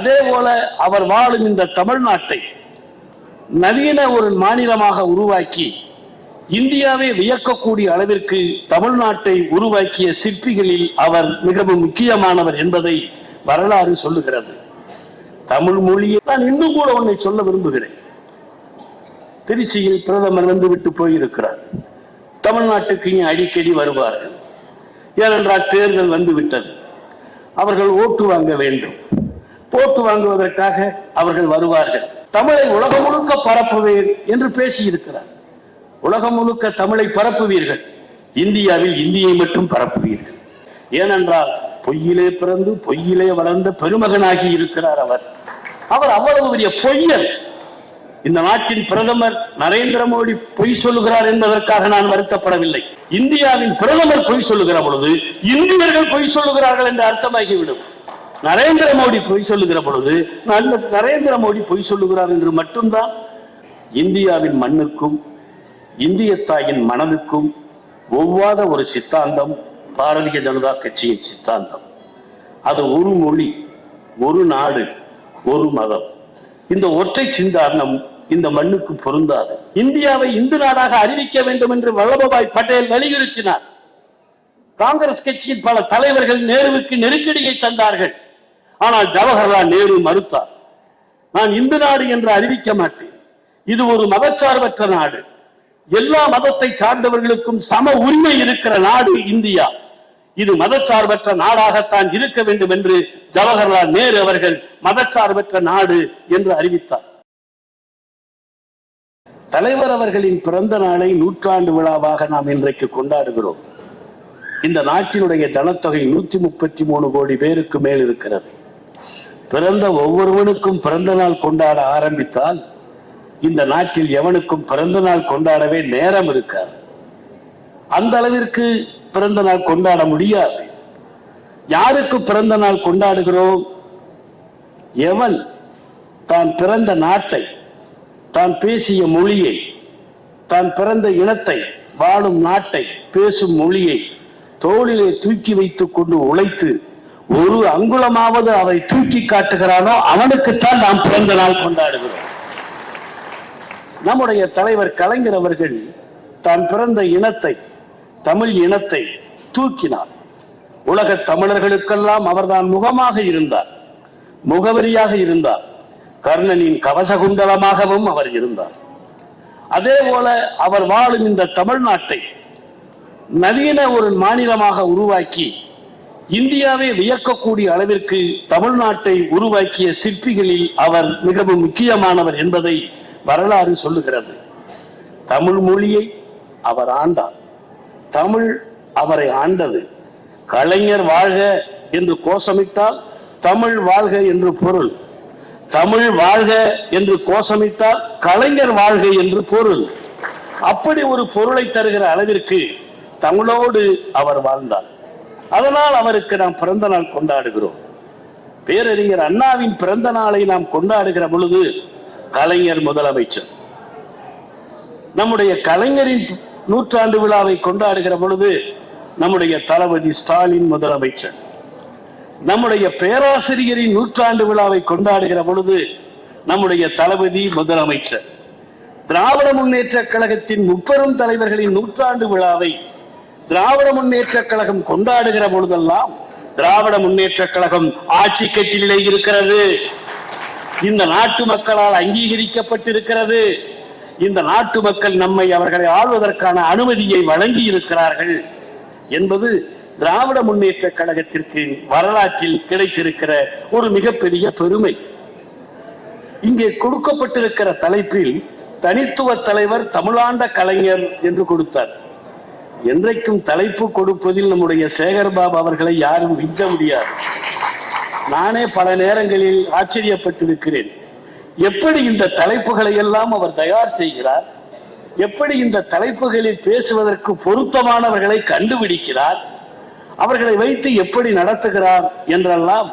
அதே போல அவர் வாழும் இந்த தமிழ்நாட்டை நவீன ஒரு மாநிலமாக உருவாக்கி இந்தியாவை வியக்கக்கூடிய அளவிற்கு தமிழ்நாட்டை உருவாக்கிய சிற்பிகளில் அவர் மிகவும் முக்கியமானவர் என்பதை வரலாறு சொல்லுகிறது. தமிழ் மொழியை நான் இன்னும் கூட ஒன்றை சொல்ல விரும்புகிறேன். திருச்சியில் பிரதமர் வந்து விட்டு போயிருக்கிறார். தமிழ்நாட்டுக்கு இங்கே அடிக்கடி வருவார்கள். ஏனென்றால் தேர்தல் வந்து விட்டது அவர்கள் ஓட்டு வாங்க வேண்டும். போட்டு வாங்குவதற்காக அவர்கள் வருவார்கள். தமிழை உலகம் முழுக்க பரப்புவேன் என்று பேசியிருக்கிறார். உலகம் முழுக்க தமிழை பரப்புவீர்கள். இந்தியாவில் இந்தியை மட்டும் பரப்புவீர்கள். ஏனென்றால் பொய்யிலே பிறந்து பொய்யிலே வளர்ந்த பெருமகனாகி இருக்கிறார் அவர். அவர் அவ்வளவு பெரிய பொய்யன். இந்த நாட்டின் பிரதமர் நரேந்திர மோடி பொய் சொல்லுகிறார் என்பதற்காக நான் வருத்தப்படவில்லை. இந்தியாவின் பிரதமர் பொய் சொல்லுகிற பொழுது இந்தியர்கள் பொய் சொல்லுகிறார்கள் என்று அர்த்தமாகிவிடும். நரேந்திர மோடி பொய் சொல்லுகிற பொழுது நல்ல நரேந்திர மோடி பொய் சொல்லுகிறார் என்று மட்டும்தான். இந்தியாவின் மண்ணுக்கும் இந்திய தாயின் மனதுக்கும் ஒவ்வாத ஒரு சித்தாந்தம் பாரதிய ஜனதா கட்சியின் சித்தாந்தம். அது ஒரு மொழி ஒரு நாடு ஒரு மதம். இந்த ஒற்றை சிந்தாந்தம் இந்த மண்ணுக்கு பொருந்தாது. இந்தியாவை இந்து நாடாக அறிவிக்க வேண்டும் என்று வல்லபாய் பட்டேல் வலியுறுத்தினார். காங்கிரஸ் கட்சியின் பல தலைவர்கள் நேருவுக்கு நெருக்கடியை தந்தார்கள். ஆனால் ஜவஹர்லால் நேரு மறுத்தார் நான் இந்து நாடு என்று அறிவிக்க மாட்டேன். இது ஒரு மதச்சார்பற்ற நாடு. எல்லா மதத்தை சார்ந்தவர்களுக்கும் சம உரிமை இருக்கிற நாடு இந்தியா. இது மதச்சார்பற்ற நாடாகத்தான் இருக்க வேண்டும் என்று ஜவஹர்லால் நேரு அவர்கள் மதச்சார்பற்ற நாடு என்று அறிவித்தார். தலைவர் அவர்களின் பிறந்த நாளை நூற்றாண்டு விழாவாக நாம் இன்றைக்கு கொண்டாடுகிறோம். இந்த நாட்டினுடைய ஜனத்தொகை நூத்தி முப்பத்தி மூணு கோடி பேருக்கு மேல் இருக்கிறது. பிறந்த ஒவ்வொருவனுக்கும் பிறந்த நாள் கொண்டாட ஆரம்பித்தால் இந்த நாட்டில் எவனுக்கும் பிறந்த நாள் கொண்டாடவே நேரம் இருக்காது. அந்த அளவிற்கு பிறந்த நாள் கொண்டாட முடியாது. யாருக்கு பிறந்த நாள் கொண்டாடுகிறோம்? எவன் தான் பிறந்த நாட்டை தான் பேசிய மொழியை தான் பிறந்த இனத்தை வாழும் நாட்டை பேசும் மொழியை தோளிலே தூக்கி வைத்துக் கொண்டு உழைத்து ஒரு அங்குலமாவது அதை தூக்கி காட்டுகிறானோ அவனுக்குத்தான் நாம் பிறந்த நாள் கொண்டாடுகிறோம். நம்முடைய தலைவர் கலைஞர் அவர்கள் தான் பிறந்த இனத்தை தமிழ் இனத்தை தூக்கினார். உலக தமிழர்களுக்கெல்லாம் அவர்தான் முகமாக இருந்தார் முகவரியாக இருந்தார். கர்ணனின் கவசகுண்டலமாகவும் அவர் இருந்தார். அதே போல அவர் வாழும் இந்த தமிழ்நாட்டை நவீன ஒரு மாநிலமாக உருவாக்கி இந்தியாவை வியக்கக்கூடிய அளவிற்கு தமிழ்நாட்டை உருவாக்கிய சிற்பிகளில் அவர் மிகவும் முக்கியமானவர் என்பதை வரலாறு சொல்லுகிறது. தமிழ் மொழியை அவர் ஆண்டார். தமிழ் அவரை ஆண்டது. கலைஞர் வாழ்க என்று கோஷமிட்டால் தமிழ் வாழ்க என்று பொருள். தமிழ் வாழ்க என்று கோஷமிட்டால் கலைஞர் வாழ்க என்று பொருள். அப்படி ஒரு பொருளை தருகிற அளவிற்கு தமிழோடு அவர் வாழ்ந்தார். அதனால் அவருக்கு நாம் பிறந்த நாள் கொண்டாடுகிறோம். பேரறிஞர் அண்ணாவின் பிறந்த நாளை நாம் கொண்டாடுகிற பொழுது கலைஞர் முதலமைச்சர். நம்முடைய கலைஞரின் நூற்றாண்டு விழாவை கொண்டாடுகிற பொழுது நம்முடைய தளபதி ஸ்டாலின் முதலமைச்சர். நம்முடைய பேராசிரியரின் நூற்றாண்டு விழாவை கொண்டாடுகிற பொழுது நம்முடைய தளபதி முதலமைச்சர். திராவிட முன்னேற்ற கழகத்தின் முப்பெரும் தலைவர்களின் நூற்றாண்டு விழாவை திராவிட முன்னேற்ற கழகம் கொண்டாடுகிற பொழுதெல்லாம் திராவிட முன்னேற்ற கழகம் ஆட்சி கட்டிலே இருக்கிறது. இந்த நாட்டு மக்களால் அங்கீகரிக்கப்பட்டிருக்கிறது. இந்த நாட்டு மக்கள் நம்மை அவர்களை ஆள்வதற்கான அனுமதியை வழங்கி இருக்கிறார்கள் என்பது திராவிட முன்னேற்ற கழகத்திற்கு வரலாற்றில் கிடைத்திருக்கிற ஒரு மிகப்பெரிய பெருமை. இங்கே கொடுக்கப்பட்டிருக்கிற தலைப்பில் தனித்துவ தலைவர் தமிழாண்ட கலைஞர் என்று கொடுத்தார். என்றைக்கும் தலைப்பு கொடுப்பதில் நம்முடைய சேகர்பாபு அவர்களை யாரும் விஞ்ச முடியாது. நானே பல நேரங்களில் ஆச்சரியப்பட்டிருக்கிறேன். எப்படி இந்த தலைப்புகளை எல்லாம் அவர் தயார் செய்கிறார்? எப்படி இந்த தலைப்புகளில் பேசுவதற்கு பொருத்தமானவர்களை கண்டுபிடிக்கிறார்? அவர்களை வைத்து எப்படி நடத்துகிறார் என்றெல்லாம்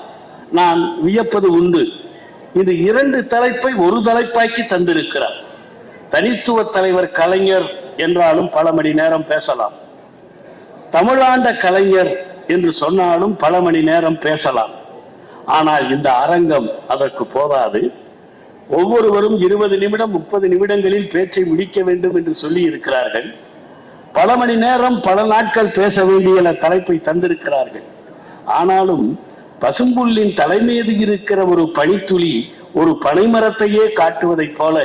நான் வியப்பது உண்டு. இது இரண்டு தலைப்பை ஒரு தலைப்பாக்கி தந்திருக்கிறார். தனித்துவ தலைவர் கலைஞர் என்றாலும் பல மணி நேரம் பேசலாம். தமிழாண்ட கலைஞர் என்று சொன்னாலும் பல மணி நேரம் பேசலாம். ஆனால் இந்த அரங்கம் அதற்கு போதாது. ஒவ்வொருவரும் இருபது நிமிடம் முப்பது நிமிடங்களில் பேச்சை முடிக்க வேண்டும் என்று சொல்லி இருக்கிறார்கள் பல மணி நேரம் பல நாட்கள் பேச வேண்டிய தலைப்பை தந்திருக்கிறார்கள். ஆனாலும் பசும்புல்லின் தலைமீது இருக்கிற ஒரு பனித்துளி ஒரு பனைமரத்தையே காட்டுவதைப் போல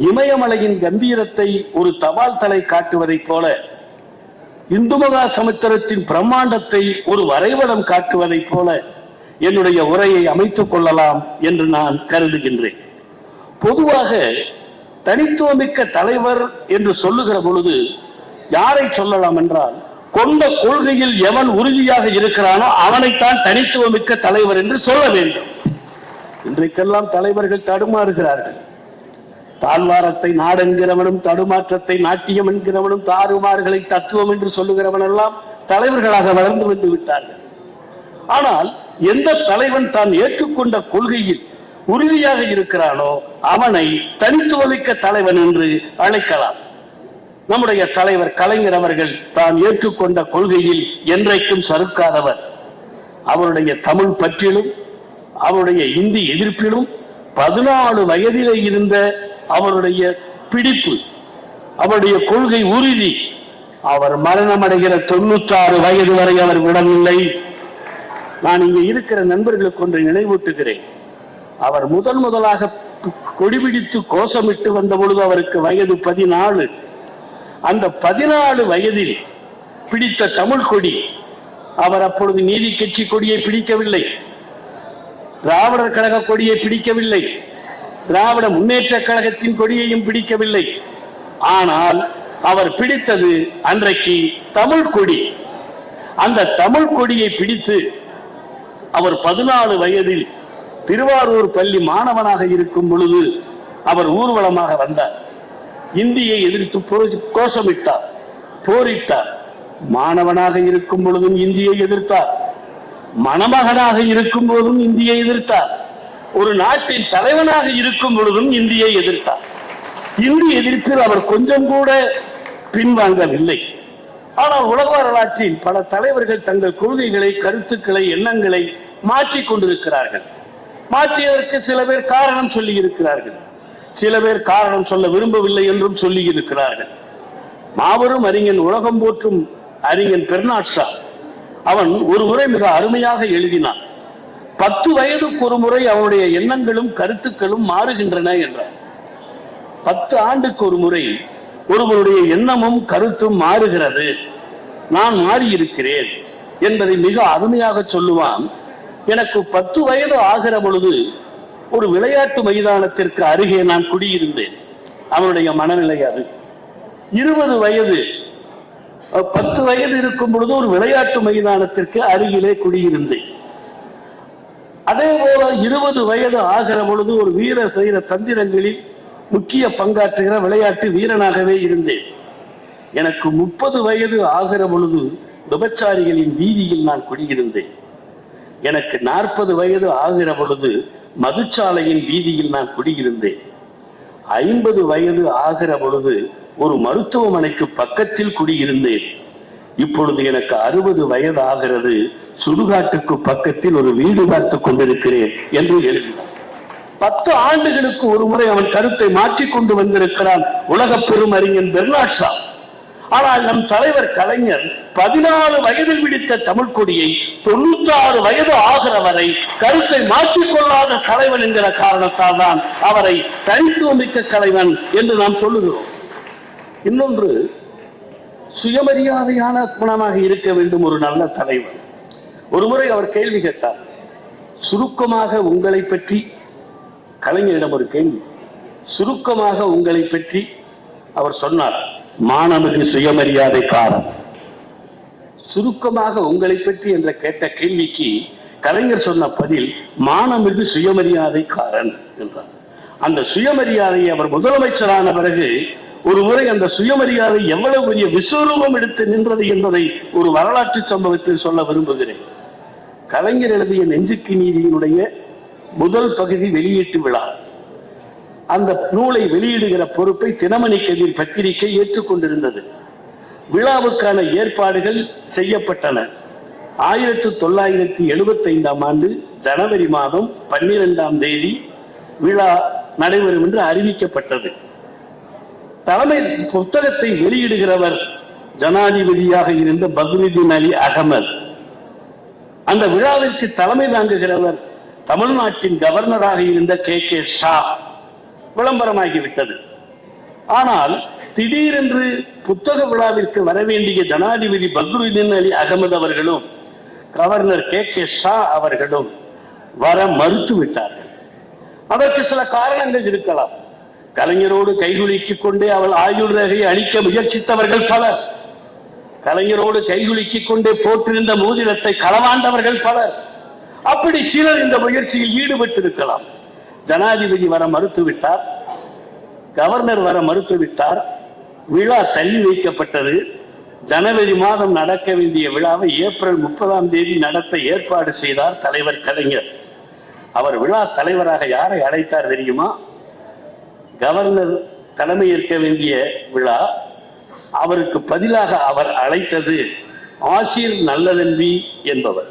இமயமலையின் கம்பீரத்தை ஒரு தபால் தலை காட்டுவதைப் போல இந்துமகா சமுத்திரத்தின் பிரம்மாண்டத்தை ஒரு வரைபடம் காட்டுவதைப் போல என்னுடைய உரையை அமைத்துக் கொள்ளலாம் என்று நான் கருதுகின்றேன். பொதுவாக தனித்துவமிக்க தலைவர் என்று சொல்லுகிற பொழுது யாரை சொல்லலாம் என்றால் கொண்ட கொள்கையில் எவன் உறுதியாக இருக்கிறானோ அவனைத்தான் தனித்துவமிக்க தலைவர் என்று சொல்ல வேண்டும். இன்றைக்கெல்லாம் தலைவர்கள் தடுமாறுகிறார்கள். தாழ்வாரத்தை நாடென்கிறவனும் தடுமாற்றத்தை நாட்டியம் என்கிறவனும் தாறுமாறுகளை தத்துவம் என்று சொல்லுகிறவன் எல்லாம் தலைவர்களாக வளர்ந்து வந்து விட்டார்கள். ஆனால் எந்த தலைவன் தான் ஏற்றுக்கொண்ட கொள்கையில் உறுதியாக இருக்கிறானோ அவனை தனித்துவமிக்க தலைவன் என்று அழைக்கலாம். நம்முடைய தலைவர் கலைஞர் அவர்கள் தான் ஏற்றுக்கொண்ட கொள்கையில் என்றைக்கும் சறுக்காதவர். அவருடைய தமிழ் பற்றிலும் அவருடைய இந்தி எதிர்ப்பிலும் பதினாலு வயதிலே இருந்த அவருடைய பிடிப்பு அவருடைய கொள்கை உறுதி அவர் மரணமடைகிற தொண்ணூத்தாறு வயது வரை அவர் விடவில்லை நான் இங்கே இருக்கிற நண்பர்களுக்கு ஒன்று நினைவூட்டுகிறேன். அவர் முதன் முதலாக கொடிபிடித்து கோஷமிட்டு வந்த பொழுது அவருக்கு வயது பதினாலு. அந்த பதினாலு வயதில் பிடித்த தமிழ் கொடி அவர் அப்பொழுது நீதி கட்சி கொடியை பிடிக்கவில்லை. திராவிடர் கழக கொடியை பிடிக்கவில்லை. திராவிட முன்னேற்ற கழகத்தின் கொடியையும் பிடிக்கவில்லை. ஆனால் அவர் பிடித்தது அன்றைக்கு தமிழ் கொடி. அந்த தமிழ் கொடியை பிடித்து அவர் பதினாலு வயதில் திருவாரூர் பள்ளி மாணவனாக இருக்கும் பொழுது அவர் ஊர்வலமாக வந்தார். இந்தியை எதிர்த்து கோஷமிட்டார் போரிட்டார். மாணவனாக இருக்கும் பொழுதும் இந்தியை எதிர்த்தார். மணமகனாக இருக்கும் போதும் இந்தியை எதிர்த்தார். ஒரு நாட்டின் தலைவனாக இருக்கும் பொழுதும் இந்தியை எதிர்த்தார். இந்தி எதிர்ப்பில் அவர் கொஞ்சம் கூட பின்வாங்கவில்லை. ஆனால் உலக வரலாற்றில் பல தலைவர்கள் தங்கள் கொள்கைகளை கருத்துக்களை எண்ணங்களை மாற்றிக் கொண்டிருக்கிறார்கள். மாற்றியதற்கு சில பேர் காரணம் சொல்லி இருக்கிறார்கள் சில பேர் காரணம் சொல்ல விரும்பவில்லை என்றும் சொல்லி இருக்கிறார்கள் மாபெரும் அறிஞன் உலகம் போற்றும் அறிஞன் பெர்னாட்ஷா அவன் ஒரு முறை மிக அருமையாக எழுதினான். பத்து வயதுக்கு ஒரு முறை அவருடைய எண்ணங்களும் கருத்துக்களும் மாறுகின்றன என்றார். பத்து ஆண்டுக்கு ஒரு முறை ஒருவருடைய எண்ணமும் கருத்தும் மாறுகிறது. நான் மாறியிருக்கிறேன் என்பதை மிக அருமையாக சொல்லுவான். எனக்கு பத்து வயது ஆகிற பொழுது ஒரு விளையாட்டு மைதானத்திற்கு அருகே நான் குடியிருந்தேன். அவனுடைய மனநிலை அது. இருபது வயது பத்து வயது இருக்கும் பொழுது ஒரு விளையாட்டு மைதானத்திற்கு அருகிலே குடியிருந்தேன். அதே போல இருபது வயது ஆகிற பொழுது ஒரு வீர செய்த தந்திரங்களில் முக்கிய பங்காற்றுகிற விளையாட்டு வீரனாகவே இருந்தேன். எனக்கு முப்பது வயது ஆகிற பொழுது விபச்சாரிகளின் வீதியில் நான் குடியிருந்தேன். எனக்கு நாற்பது வயது ஆகிற பொழுது மதுச்சாலையின் வீதியில் நான் குடியிருந்தேன். ஐம்பது வயது ஆகிற பொழுது ஒரு மருத்துவமனைக்கு பக்கத்தில் குடியிருந்தேன். இப்பொழுது எனக்கு அறுபது வயது ஆகிறது சுடுகாட்டுக்கு பக்கத்தில் ஒரு வீடு பார்த்துக் கொண்டிருக்கிறேன் என்று எழுதினார் பத்து ஆண்டுகளுக்கு ஒரு முறை அவன் கருத்தை மாற்றிக்கொண்டு வந்திருக்கிறான் உலக பெரும் அறிஞன் பெர்னாட் ஆனால் நம் தலைவர் கலைஞர் பதினாலு வயதில் பிடித்த தமிழ் கொடியை தொண்ணூத்தாறு வயது ஆகிற வரை கருத்தை மாற்றிக்கொள்ளாத தலைவன் என்கிற காரணத்தால் தான் அவரை தனித்துவமிக்க தலைவன் என்று நாம் சொல்லுகிறோம். இன்னொன்று சுயமரியாதையான குணமாக இருக்க வேண்டும் ஒரு நல்ல தலைவர். ஒருமுறை அவர் கேள்வி கேட்டார் சுருக்கமாக உங்களை பற்றி கலைஞரிடம் ஒரு கேள்வி. சுருக்கமாக உங்களை பற்றி அவர் சொன்னார் மாணவனுக்கு சுயமரியாதை காரணம் சுருக்கமாக உங்களை பற்றி என்ற கேட்ட கேள்விக்கு கலைஞர் சொன்ன பதில் மானமிகு சுயமரியாதைக்காரன் என்றார். அந்த சுயமரியாதையை அவர் முதலமைச்சரான பிறகு ஒரு முறை அந்த சுயமரியாதை எவ்வளவு பெரிய விஸ்வரூபம் எடுத்து நின்றது என்பதை ஒரு வரலாற்று சம்பவத்தில் சொல்ல விரும்புகிறேன். கலைஞர் எழுதிய நெஞ்சுக்கு நீதியினுடைய முதல் பகுதி வெளியீட்டு விழா. அந்த நூலை வெளியிடுகிற பொறுப்பை தினமணி கதிர் பத்திரிகை ஏற்றுக்கொண்டிருந்தது. விழாவுக்கான ஏற்பாடுகள் செய்யப்பட்டன. ஆயிரத்தி தொள்ளாயிரத்தி எழுபத்தி ஐந்தாம் ஆண்டு ஜனவரி மாதம் பன்னிரெண்டாம் தேதி விழா நடைபெறும் என்று அறிவிக்கப்பட்டது. தலைமை புத்தகத்தை வெளியிடுகிறவர் ஜனாதிபதியாக இருந்த பக்ருதீன் அலி அகமது. அந்த விழாவிற்கு தலைமை தாங்குகிறவர் தமிழ்நாட்டின் கவர்னராக இருந்த கே. கே. ஷா. விளம்பரமாகிவிட்டது. ஆனால் திடீரென்று புத்தக விழாவிற்கு வரவேண்டிய ஜனாதிபதி பக்ருதீன் அலி அகமது அவர்களும் கவர்னர் கே. கே. ஷா அவர்களும் வர மறுத்து விட்டார்கள் அதற்கு சில காரணங்கள் இருக்கலாம். கலைஞரோடு கைகுலுக்கிக் கொண்டே அவள் ஆயுள் ரேகையை அழிக்க முயற்சித்தவர்கள் பலர். கலைஞரோடு கைகுலுக்கிக் கொண்டே போட்டிருந்த மோதிரத்தை களவாண்டவர்கள் பலர். அப்படி சிலர் இந்த முயற்சியில் ஈடுபட்டிருக்கலாம். ஜனாதிபதி வர மறுத்துவிட்டார். கவர்னர் வர மறுத்துவிட்டார். விழா தள்ளி வைக்கப்பட்டது. ஜனவரி மாதம் நடக்க வேண்டிய விழாவை ஏப்ரல் முப்பதாம் தேதி நடத்த ஏற்பாடு செய்தார் தலைவர் கலைஞர். அவர் விழா தலைவராக யாரை அழைத்தார் தெரியுமா? கவர்னர் தலைமை ஏற்க வேண்டிய விழா அவருக்கு பதிலாக அவர் அழைத்தது ஆசிர் நல்லதன்பி என்பவர்.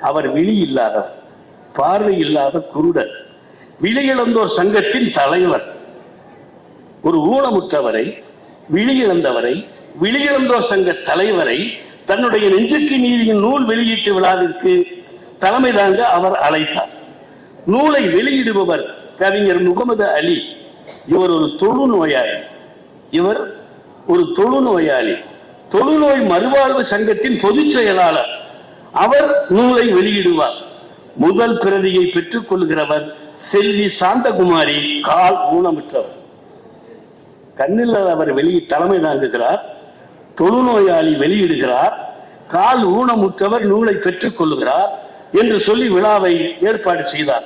அவர் விழி இல்லாதவர் பார்வை இல்லாத குருடர் விழியிழந்தோர் சங்கத்தின் தலைவர். ஒரு ஊனமுற்றவரை விழியிழந்தவரை விழியிழந்தோர் சங்க தலைவரை தன்னுடைய நெஞ்சுக்கு நீதியின் நூல் வெளியீட்டு விழாவிற்கு தலைமை தாங்க அவர் அழைத்தார். நூலை வெளியிடுபவர் கவிஞர் முகமது அலி. இவர் ஒரு தொழுநோயாளி. இவர் ஒரு தொழுநோயாளி. தொழுநோய் மறுவாழ்வு சங்கத்தின் பொதுச் செயலாளர். அவர் நூலை வெளியிடுவார். முதல் பிரதியை பெற்றுக் கொள்கிறவர் செல்வி சாந்தகுமாரி கால் ஊனமுற்றவர். கண்ணில் அவர் வெளியே தலைமை தாங்குகிறார். தொழுநோயாளி வெளியிடுகிறார். கால் ஊனமுற்றவர் நூலை பெற்றுக் கொள்கிறார் என்று சொல்லி விழாவை ஏற்பாடு செய்தார்.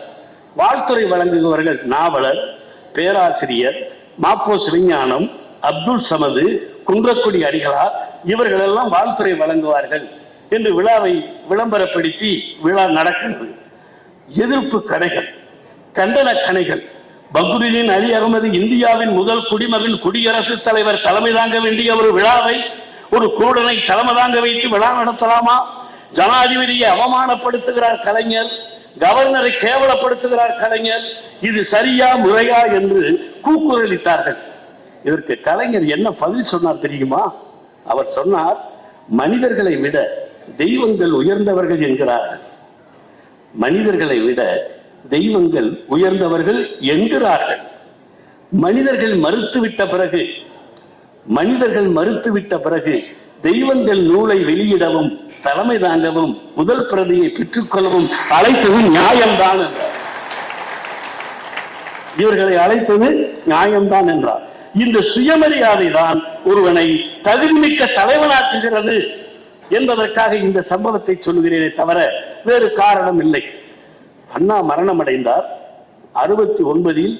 வாழ்த்துறை வழங்குபவர்கள் நாவலர் பேராசிரியர் மாப்போ சிவஞானம் அப்துல் சமது குன்றக்குடி அடிகளார் இவர்களெல்லாம் வாழ்த்துறை வழங்குவார்கள் என்று விழாவை விளம்பரப்படுத்தி விழா நடக்கிறது. எதிர்ப்பு கடைகள் கண்டன கணைகள். பக்ருதீன் அலி அகமது இந்தியாவின் முதல் குடிமகன் குடியரசுத் தலைவர் தலைமை தாங்க வேண்டிய ஒரு விழாவை ஒரு குருடனை தலைமை தாங்க வைத்து விழா நடத்தலாமா? ஜனாதிபதியை அவமானப்படுத்துகிறார் கலைஞர். கவர்னரை கேவலப்படுத்துகிறார் கலைஞர். இது சரியா முறையா என்று கூக்குரலித்தார்கள் இதற்கு கலைஞர் என்ன பதில் சொன்னார் தெரியுமா? அவர் சொன்னார் மனிதர்களை விட தெய்வங்கள் உயர்ந்தவர்கள் என்கிறார்கள். மனிதர்களை விட தெய்வங்கள் உயர்ந்தவர்கள் என்கிறார்கள். மனிதர்கள் மறுத்துவிட்ட பிறகு மனிதர்கள் மறுத்துவிட்ட பிறகு தெய்வங்கள் நூலை வெளியிடவும் தலைமை தாங்கவும் முதல் பிரதியை பெற்றுக்கொள்ளவும் அழைத்தது நியாயம்தான் என்றார். இவர்களை அழைத்தது நியாயம்தான் என்றார். இந்த சுயமரியாதை தான் ஒருவனை தகுதிமிக்க தலைவனாக்குகிறது என்பதற்காக இந்த சம்பவத்தை சொல்கிறேனே தவிர வேறு காரணம் இல்லை. அண்ணா மரணமடைந்தார். அறுபத்தி ஒன்பதில்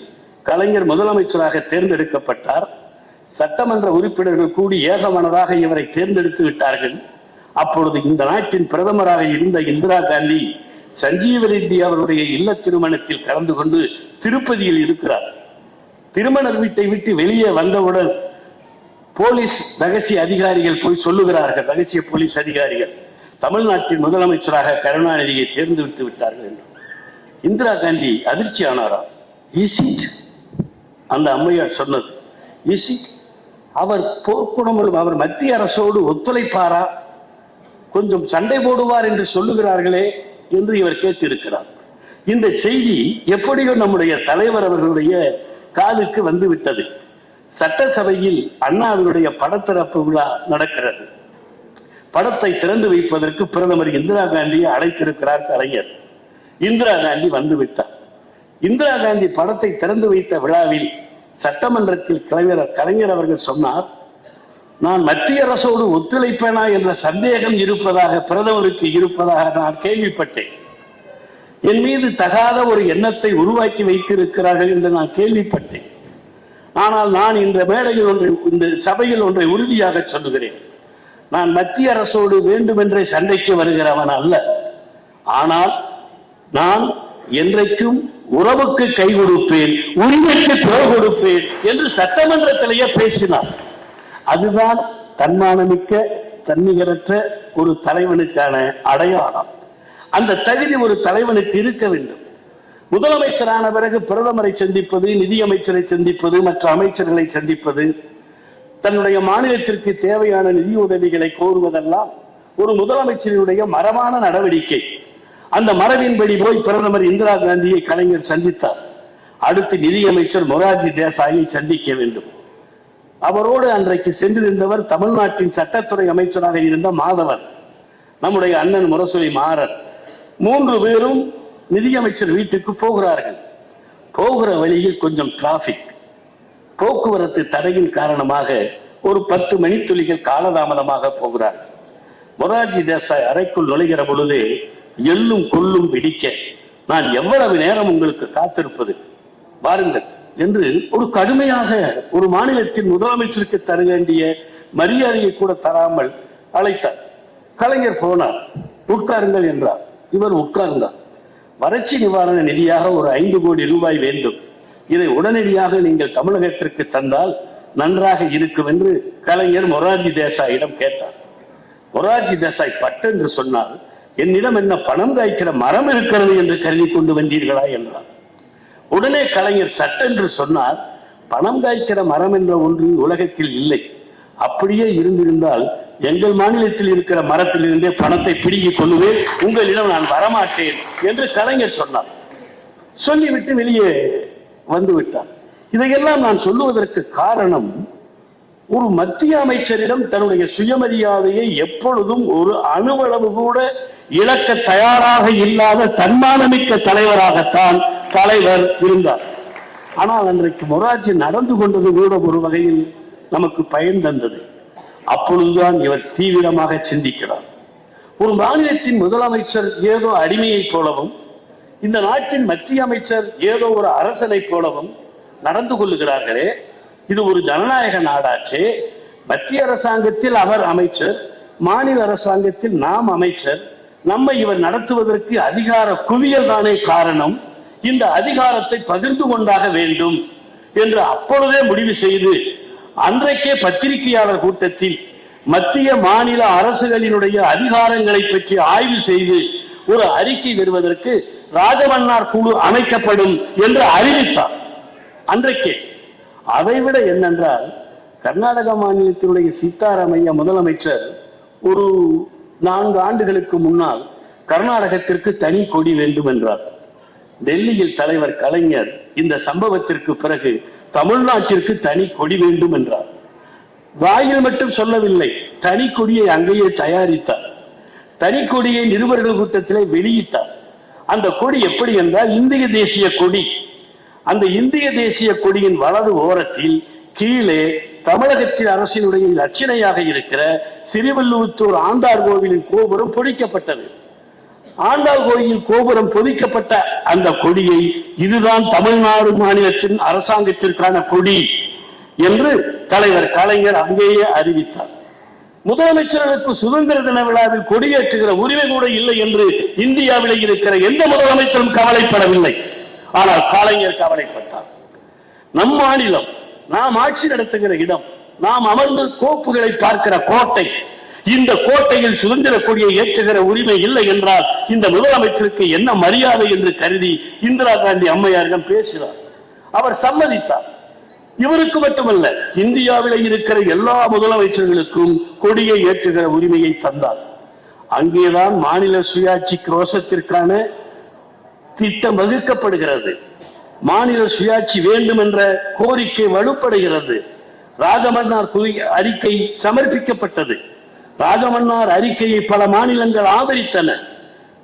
கலைஞர் முதலமைச்சராக தேர்ந்தெடுக்கப்பட்டார். சட்டமன்ற உறுப்பினர்கள் கூடி ஏகமனதாக இவரை தேர்ந்தெடுத்து விட்டார்கள். அப்பொழுது இந்த நாட்டின் பிரதமராக இருந்த இந்திரா காந்தி சஞ்சீவ ரெட்டி அவருடைய இல்ல திருமணத்தில் கலந்து கொண்டு திருப்பதியில் இருக்கிறார். திருமண வீட்டை விட்டு வெளியே வந்தவுடன் போலீஸ் ரகசிய அதிகாரிகள் போய் சொல்லுகிறார்கள். ரகசிய போலீஸ் அதிகாரிகள் தமிழ்நாட்டின் முதலமைச்சராக கருணாநிதியை தேர்ந்தெடுத்து விட்டார்கள் என்று. இந்திரா காந்தி அதிர்ச்சி ஆனாராம் அந்த அம்மையார் சொன்னது. இஸ் அவர் போர்க்குணமும் அவர் மத்திய அரசோடு ஒத்துழைப்பாரா? கொஞ்சம் சண்டை போடுவார் என்று சொல்லுகிறார்களே என்று இவர் கேட்டிருக்கிறார். இந்த செய்தி எப்படியோ நம்முடைய தலைவர் அவர்களுடைய காதுக்கு வந்து விட்டது சட்டசபையில் அண்ணாவினுடைய படத்திறப்பு விழா நடக்கிறது. படத்தை திறந்து வைப்பதற்கு பிரதமர் இந்திரா காந்தியை அழைத்திருக்கிறார் கலைஞர். இந்திரா காந்தி வந்து விட்டார் இந்திரா காந்தி படத்தை திறந்து வைத்த விழாவில் சட்டமன்றத்தில் கலைஞர் கலைஞர் அவர்கள் சொன்னார் நான் மத்திய அரசோடு ஒத்துழைப்பேனா என்ற சந்தேகம் இருப்பதாக பிரதமருக்கு இருப்பதாக நான் கேள்விப்பட்டேன். என் மீது தகாத ஒரு எண்ணத்தை உருவாக்கி வைத்திருக்கிறார்கள் என்று நான் கேள்விப்பட்டேன். ஆனால் நான் இந்த மேடையில் ஒன்றை இந்த சபையில் ஒன்றை உறுதியாக சொல்லுகிறேன். நான் மத்திய அரசோடு வேண்டுமென்றே சண்டைக்கு வருகிறவன் அல்ல. ஆனால் நான் என்றைக்கும் உறவுக்கு கை கொடுப்பேன் உரிமைக்கு குரல் கொடுப்பேன் என்று சட்டமன்றத்திலேயே பேசினார். அதுதான் தன்மானமிக்க தன்னிகரற்ற ஒரு தலைவனுக்கான அடையாளம். அந்த தகுதி ஒரு தலைவனுக்கு இருக்க வேண்டும். முதலமைச்சரான பிறகு பிரதமரை சந்திப்பது நிதியமைச்சரை சந்திப்பது மற்ற அமைச்சர்களை சந்திப்பது தன்னுடைய மாநிலத்திற்கு தேவையான நிதி உதவிகளை கோருவதெல்லாம் ஒரு முதலமைச்சரினுடைய மரபான நடவடிக்கை. அந்த மரபின்படி போய் பிரதமர் இந்திரா காந்தியை கலைஞர் சந்தித்தார். அடுத்து நிதியமைச்சர் மொரார்ஜி தேசாயை சந்திக்க வேண்டும். அவரோடு அன்றைக்கு சென்றிருந்தவர் தமிழ்நாட்டின் சட்டத்துறை அமைச்சராக இருந்த மாதவன் நம்முடைய அண்ணன் முரசொலி மாறன். மூன்று பேரும் நிதியமைச்சர் வீட்டுக்கு போகிறார்கள். போகிற வழியில் கொஞ்சம் டிராபிக் போக்குவரத்து தடையின் காரணமாக ஒரு பத்து மணித்துளிகள் காலதாமதமாக போகிறார்கள். மொரார்ஜி தேசாய் அறைக்குள் நுழைகிற பொழுது எள்ளும் கொள்ளும் பிடிக்க நான் எவ்வளவு நேரம் உங்களுக்கு காத்திருப்பது? வாருங்கள். என்று ஒரு கடுமையாக ஒரு மாநிலத்தின் முதலமைச்சருக்கு தர வேண்டிய மரியாதையை கூட தராமல் அழைத்தார். கலைஞர் போனார் உட்காருங்கள் என்றார். இவர் உட்கார்ந்தார். வறட்சி நிவாரண நிதியாக ஒரு ஐந்து கோடி ரூபாய் வேண்டும். இதை உடனடியாக நீங்கள் தமிழகத்திற்கு தந்தால் நன்றாக இருக்கும் என்று கலைஞர் மொரார்ஜி தேசாயிடம் கேட்டார். மொரார்ஜி தேசாய் பட்டு என்று சொன்னால் என்னிடம் என்ன பணம் காய்க்கிற மரம் இருக்கிறது என்று கருதி கொண்டு வந்தீர்களா என்றார் உடனே கலைஞர் சட்டென்று சொன்னார் பணம் காய்க்கிற மரம் என்ற ஒன்று உலகத்தில் இல்லை. அப்படியே இருந்திருந்தால் எங்கள் மாநிலத்தில் இருக்கிற மரத்திலிருந்தே பணத்தை பிடுங்கிக் கொள்ளுவேன். உங்களிடம் நான் வரமாட்டேன் என்று கலைஞர் சொன்னார். சொல்லிவிட்டு வெளியே வந்து விட்டார். இதையெல்லாம் நான் சொல்லுவதற்கு காரணம் ஒரு மத்திய அமைச்சரிடம் தன்னுடைய சுயமரியாதையை எப்பொழுதும் ஒரு அணுவளவு கூட இழக்க தயாராக இல்லாத தன்மானமிக்க தலைவராகத்தான் தலைவர் இருந்தார். ஆனால் அன்றைக்கு மொரார்ஜி நடந்து கொண்டது கூட ஒரு வகையில் நமக்கு பயன் தந்தது. அப்பொழுதுதான் இவர் தீவிரமாக சிந்திக்கிறார். ஒரு மாநிலத்தின் முதலமைச்சர் ஏதோ அடிமையைப் போலவும் இந்த நாட்டின் மத்திய அமைச்சர் ஏதோ ஒரு அரசனைப் போலவும் நடந்து கொள்ளுகிறார்களே இது ஒரு ஜனநாயக நாடாச்சு. மத்திய அரசாங்கத்தில் அவர் அமைச்சர் மாநில அரசாங்கத்தில் நாம் அமைச்சர். நம்மை இவர் நடத்துவதற்கு அதிகார குவியல் தானே காரணம். இந்த அதிகாரத்தை பகிர்ந்து கொண்டாக வேண்டும் என்று அப்பொழுதே முடிவு செய்து அன்றைக்கே பத்திரிகையாளர் கூட்டத்தில் மத்திய மாநில அரசுகளினுடைய அதிகாரங்களை பற்றி ஆய்வு செய்து ஒரு அறிக்கை வருவதற்கு ராஜமன்னார் குழு அமைக்கப்படும் என்று அறிவித்தார். அன்றைக்கே அதைவிட என்னென்றால் கர்நாடக மாநிலத்தினுடைய சீதாராமையா முதலமைச்சர் ஒரு நான்கு ஆண்டுகளுக்கு முன்னால் கர்நாடகத்திற்கு தனி கொடி வேண்டும் என்றார் டெல்லியில் தலைவர் கலைஞர் இந்த சம்பவத்திற்கு பிறகு தமிழ்நாட்டிற்கு தனி கொடி வேண்டும் என்றார் வாயில் மட்டும் சொல்லவில்லை தனி கொடியை அங்கேயே தயாரித்தார். தனி கொடியை நிருபர்கள் கூட்டத்திலே வெளியிட்டார். அந்த கொடி எப்படி என்றால் இந்திய தேசிய கொடி. அந்த இந்திய தேசிய கொடியின் வலது ஓரத்தில் கீழே தமிழகத்தின் அரசினுடைய லட்சணையாக இருக்கிற சிறுவல்லூத்தூர் ஆண்டார் கோவிலின் கோபுரம் பொறிக்கப்பட்டது. ஆண்டாள் கோயில் கோபுரம் பொதிக்கப்பட்ட அந்த கொடியை இதுதான் தமிழ்நாடு மாநிலத்தின் அரசாங்கத்திற்கான கொடி என்று தலைவர் கலைஞர் அங்கேயே அறிவித்தார். முதலமைச்சர்களுக்கு சுதந்திர தின விழாவில் கொடியேற்றுகிற உரிமை கூட இல்லை என்று இந்தியாவில் இருக்கிற எந்த முதலமைச்சரும் கவலைப்படவில்லை. ஆனால் காலைஞர் கவலைப்பட்டார் நம் மாநிலம் நாம் ஆட்சி நடத்துகிற இடம் நாம் அமர்ந்து கோப்புகளை பார்க்கிற கோட்டை இந்த கோட்டையில் சுதந்திர கொடியை ஏற்றுகிற உரிமை இல்லை என்றால் இந்த முதலமைச்சருக்கு என்ன மரியாதை என்று கருதி இந்திரா காந்தி அம்மையாரிடம் பேசினார். அவர் சம்மதித்தார். இவருக்கு மட்டுமல்ல இந்தியாவில் இருக்கிற எல்லா முதலமைச்சர்களுக்கும் கொடியை ஏற்றுகிற உரிமையை தந்தார். அங்கேதான் மாநில சுயாட்சி ரோசத்திற்கான திட்டம் வகுக்கப்படுகிறது. மாநில சுயாட்சி வேண்டும் என்ற கோரிக்கை வலுப்படுகிறது. ராஜமன்னார் குவி- அறிக்கை சமர்ப்பிக்கப்பட்டது. ராஜமன்னார் அறிக்கையை பல மாநிலங்கள் ஆதரித்தன.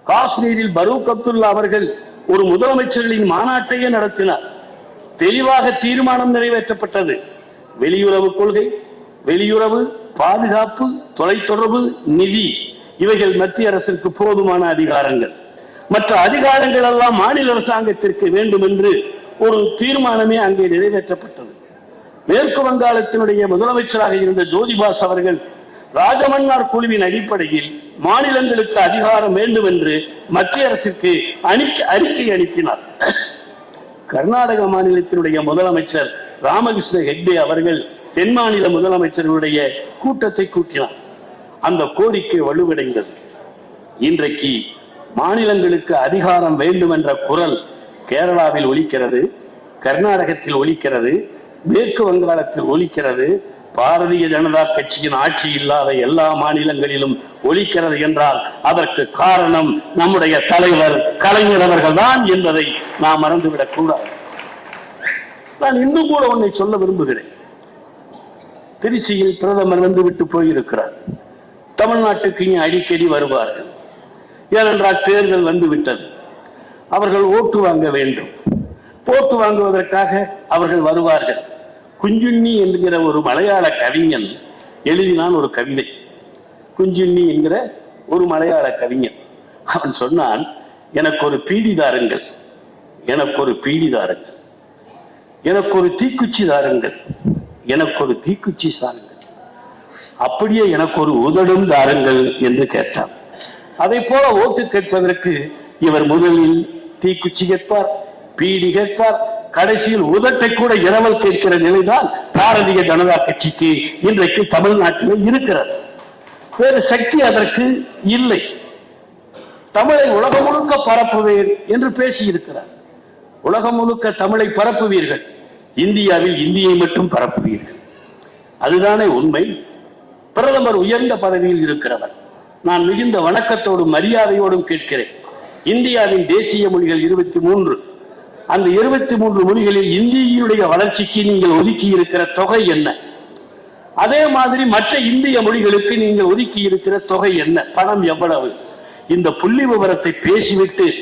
காஷ்மீரில் பரூக் அப்துல்லா அவர்கள் ஒரு முதலமைச்சர்களின் மாநாட்டையே நடத்தினார். தெளிவாக தீர்மானம் நிறைவேற்றப்பட்டது. வெளியுறவு கொள்கை வெளியுறவு பாதுகாப்பு தொலைத்தொடர்பு நிதி இவைகள் மத்திய அரசிற்கு போதுமான அதிகாரங்கள். மற்ற அதிகாரங்கள் எல்லாம் மாநில அரசாங்கத்திற்கு வேண்டும் என்று ஒரு தீர்மானமே அங்கே நிறைவேற்றப்பட்டது. மேற்கு வங்காளத்தினுடைய முதலமைச்சராக இருந்த ஜோதிபாஸ் அவர்கள் ராஜமன்னார் குழுவின் அடிப்படையில் மாநிலங்களுக்கு அதிகாரம் வேண்டும் என்று மத்திய அரசுக்கு அணிக்க அறிக்கை அனுப்பினார். கர்நாடக மாநிலத்தினுடைய முதலமைச்சர் ராமகிருஷ்ண ஹெக்டே அவர்கள் தென் மாநில முதலமைச்சர்களுடைய கூட்டத்தை கூட்டினார். அந்த கோரிக்கை வலுவடைந்தது. இன்றைக்கு மாநிலங்களுக்கு அதிகாரம் வேண்டும் என்ற குரல் கேரளாவில் ஒலிக்கிறது கர்நாடகத்தில் ஒலிக்கிறது மேற்கு வங்காளத்தில் ஒலிக்கிறது பாரதிய ஜனதா கட்சியின் ஆட்சி இல்லாத எல்லா மாநிலங்களிலும் ஒலிக்கிறது என்றால் அதற்கு காரணம் நம்முடைய தலைவர் கலைஞர் அவர்கள்தான் என்பதை நாம் மறந்துவிடக் கூடாது. நான் இன்னும் கூட ஒன்றை சொல்ல விரும்புகிறேன். திருச்சியில் பிரதமர் வந்து விட்டு போயிருக்கிறார். தமிழ்நாட்டுக்கு இனி அடிக்கடி வருவார்கள். ஏனென்றால் தேர்தல் வந்து விட்டது அவர்கள் ஓட்டு வாங்க வேண்டும். ஓட்டு வாங்குவதற்காக அவர்கள் வருவார்கள். குஞ்சுண்ணி என்கிற ஒரு மலையாள கவிஞன் எழுதினான் ஒரு கவிதை. குஞ்சுண்ணி என்கிற ஒரு மலையாள கவிஞன். அவன் சொன்னான் எனக்கு ஒரு பீடி தாருங்கள். எனக்கு ஒரு பீடி தாருங்கள். எனக்கு ஒரு தீக்குச்சி தாருங்கள். எனக்கு ஒரு தீக்குச்சி சாருங்கள். அப்படியே எனக்கு ஒரு உதடும் தாருங்கள் என்று கேட்டான். அதை போல ஓட்டு கேட்பதற்கு இவர் முதலில் தீக்குச்சி கேட்பார் பீடி கேட்பார் கடைசியில் உதட்டை கூட இரவல் கேட்கிற நிலைதான் பாரதிய ஜனதா கட்சிக்கு இன்றைக்கு தமிழ்நாட்டில் இருக்கிறது. வேறு சக்தி அதற்கு இல்லை. தமிழை உலகம் முழுக்க பரப்புவேன் என்று பேசியிருக்கிறார். உலகம் முழுக்க தமிழை பரப்புவீர்கள் இந்தியாவில் இந்தியை மட்டும் பரப்புவீர்கள். அதுதானே உண்மை. பிரதமர் உயர்ந்த பதவியில் இருக்கிறவர். நான் மிகுந்த வணக்கத்தோடும் மரியாதையோடும் கேட்கிறேன். இந்தியாவின் தேசிய மொழிகள் இருபத்தி மூன்று. அந்த இருபத்தி மூன்று மொழிகளில் இந்தியுடைய வளர்ச்சிக்கு நீங்கள் ஒதுக்கி இருக்கிற தொகை என்ன? அதே மாதிரி மற்ற இந்திய மொழிகளுக்கு நீங்கள் ஒதுக்கி இருக்கிற தொகை என்ன? பணம் எவ்வளவு? இந்த புள்ளி விவரத்தை பேசிவிட்டு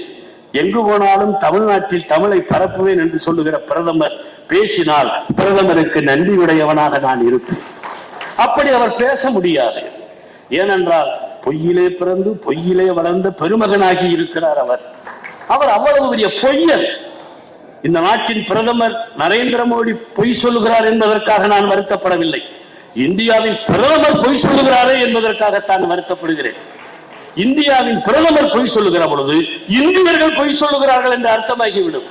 எங்கு போனாலும் தமிழ்நாட்டில் தமிழை பரப்புவேன் என்று சொல்லுகிற பிரதமர் பேசினால் பிரதமருக்கு நன்றி உடையவனாக நான் இருப்பேன். அப்படி அவர் பேச முடியாது. ஏனென்றால் பொய்யிலே பிறந்து பொய்யிலே வளர்ந்த பெருமகனாகி இருக்கிறார் அவர். அவர் அவ்வளவு பெரிய பொய்யர் இந்த நாட்டின் பிரதமர் நரேந்திர மோடி பொய் சொல்லுகிறார் என்பதற்காக நான் வருத்தப்படவில்லை. இந்தியாவின் பிரதமர் பொய் சொல்லுகிறாரே என்பதற்காகத்தான் வருத்தப்படுகிறேன். இந்தியாவின் பிரதமர் பொய் சொல்லுகிற பொழுது இந்தியர்கள் பொய் சொல்லுகிறார்கள் என்று அர்த்தமாகிவிடும்.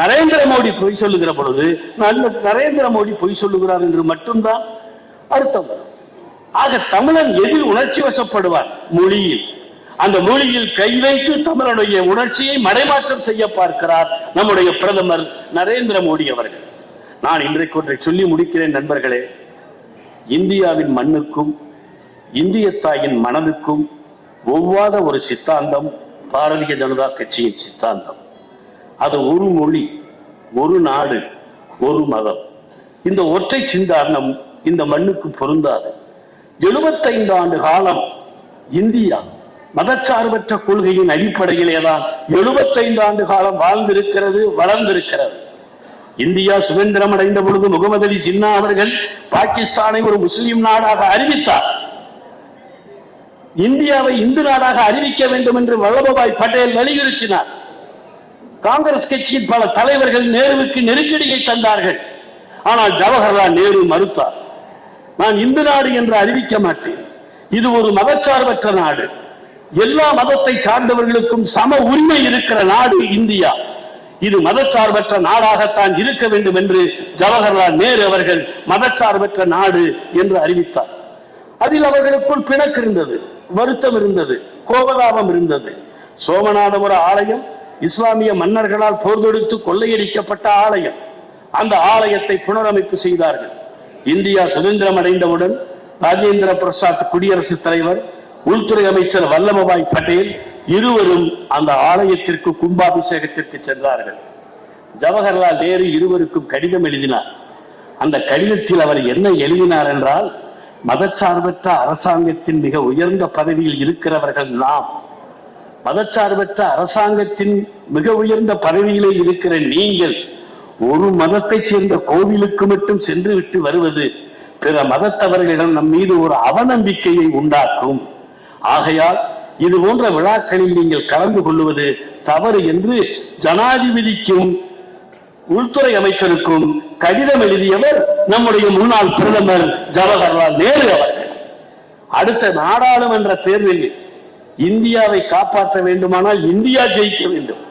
நரேந்திர மோடி பொய் சொல்லுகிற பொழுது நல்ல நரேந்திர மோடி பொய் சொல்லுகிறார் என்று மட்டும்தான் அர்த்தம் வரும். ஆக தமிழன் எதில் உணர்ச்சி வசப்படுவார்? மொழியில். அந்த மொழியில் கை வைத்து தமிழனுடைய உணர்ச்சியை மறைமாற்றம் செய்ய பார்க்கிறார் நம்முடைய பிரதமர் நரேந்திர மோடி அவர்கள். நான் இன்றைக்கு ஒன்றை சொல்லி முடிக்கிறேன் நண்பர்களே. இந்தியாவின் மண்ணுக்கும் இந்திய தாயின் மனதுக்கும் ஒவ்வாத ஒரு சித்தாந்தம் பாரதிய ஜனதா கட்சியின் சித்தாந்தம். அது ஒரு மொழி ஒரு நாடு ஒரு மதம். இந்த ஒற்றை சிந்தாந்தம் இந்த மண்ணுக்கு பொருந்தாது. எழுபத்தைந்து ஆண்டு காலம் இந்தியா மதச்சார்பற்ற கொள்கையின் அடிப்படையிலே தான் எழுபத்தைந்து ஆண்டு காலம் வாழ்ந்திருக்கிறது வளர்ந்திருக்கிறது. இந்தியா சுதந்திரம் அடைந்த பொழுது முகமது அலி ஜின்னா அவர்கள் பாகிஸ்தானை ஒரு முஸ்லிம் நாடாக அறிவித்தார். இந்தியாவை இந்து நாடாக அறிவிக்க வேண்டும் என்று வல்லபாய் பட்டேல் வலியுறுத்தினார். காங்கிரஸ் கட்சியின் பல தலைவர்கள் நேருவுக்கு நெருக்கடியை தந்தார்கள். ஆனால் ஜவஹர்லால் நேரு மறுத்தார். நான் இந்து நாடு என்று அறிவிக்க மாட்டேன். இது ஒரு மதச்சார்பற்ற நாடு. எல்லா மதத்தை சார்ந்தவர்களுக்கும் சம உரிமை இருக்கிற நாடு இந்தியா. இது மதச்சார்பற்ற நாடாகத்தான் இருக்க வேண்டும் என்று ஜவஹர்லால் நேரு அவர்கள் மதச்சார்பற்ற நாடு என்று அறிவித்தார். அதில் அவர்களுக்குள் பிணக்கு இருந்தது வருத்தம் இருந்தது கோபதாபம் இருந்தது. சோமநாதபுர ஆலயம் இஸ்லாமிய மன்னர்களால் போர் தொடுத்து கொள்ளையடிக்கப்பட்ட ஆலயம். அந்த ஆலயத்தை புனரமைப்பு செய்தார்கள். இந்தியா சுதந்திரம் அடைந்தவுடன் ராஜேந்திர பிரசாத் குடியரசுத் தலைவர் உள்துறை அமைச்சர் வல்லபாய் பட்டேல் இருவரும் அந்த ஆலயத்திற்கு கும்பாபிஷேகத்திற்கு சென்றார்கள். ஜவஹர்லால் நேரு இருவருக்கும் கடிதம் எழுதினார். அந்த கடிதத்தில் அவர் என்ன எழுதினார் என்றால் மதச்சார்பற்ற அரசாங்கத்தின் மிக உயர்ந்த பதவியில் இருக்கிறவர்கள் நாம். மதச்சார்பற்ற அரசாங்கத்தின் மிக உயர்ந்த பதவியிலே இருக்கிற நீங்கள் ஒரு மதத்தை சேர்ந்த கோவிலுக்கு மட்டும் சென்று விட்டு வருவது பிற மதத்தவர்களிடம் நம் மீது ஒரு அவநம்பிக்கையை உண்டாக்கும். ஆகையால் இது போன்ற விழாக்களில் நீங்கள் கலந்து கொள்வது தவறு என்று ஜனாதிபதிக்கும் உள்துறை அமைச்சருக்கும் கடிதம் எழுதியவர் நம்முடைய முன்னாள் பிரதமர் ஜவஹர்லால் நேரு அவர்கள். அடுத்த நாடாளுமன்ற தேர்வில் இந்தியாவை காப்பாற்ற வேண்டுமானால் இந்தியா ஜெயிக்க வேண்டும்.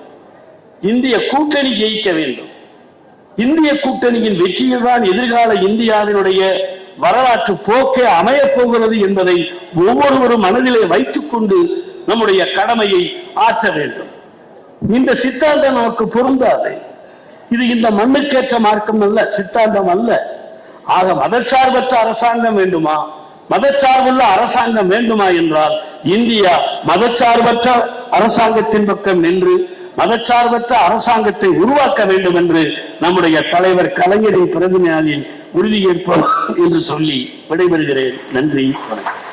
இந்திய கூட்டணி ஜெயிக்க வேண்டும். இந்திய கூட்டணியின் வெற்றியில் தான் எதிர்கால இந்தியாவினுடைய வரலாற்று போக்கே அமையப் போகிறது என்பதை ஒவ்வொருவரும் மனதிலே வைத்துக் கொண்டு நம்முடைய கடமையை ஆற்ற வேண்டும். இந்த சித்தாந்தம் நமக்கு பொருந்தாது. இது இந்த மண்ணுக்கேற்ற மார்க்கம் அல்ல சித்தாந்தம் அல்ல. ஆக மதச்சார்பற்ற அரசாங்கம் வேண்டுமா? மதச்சார்புள்ள அரசாங்கம் வேண்டுமா என்றால் இந்தியா மதச்சார்பற்ற அரசாங்கத்தின் பக்கம் நின்று மதச்சார்பற்ற அரசாங்கத்தை உருவாக்க வேண்டும் என்று நம்முடைய தலைவர் கலைஞரின் பிறந்த நாளில் உறுதியேற்போம் என்று சொல்லி விடைபெறுகிறேன். நன்றி வணக்கம்.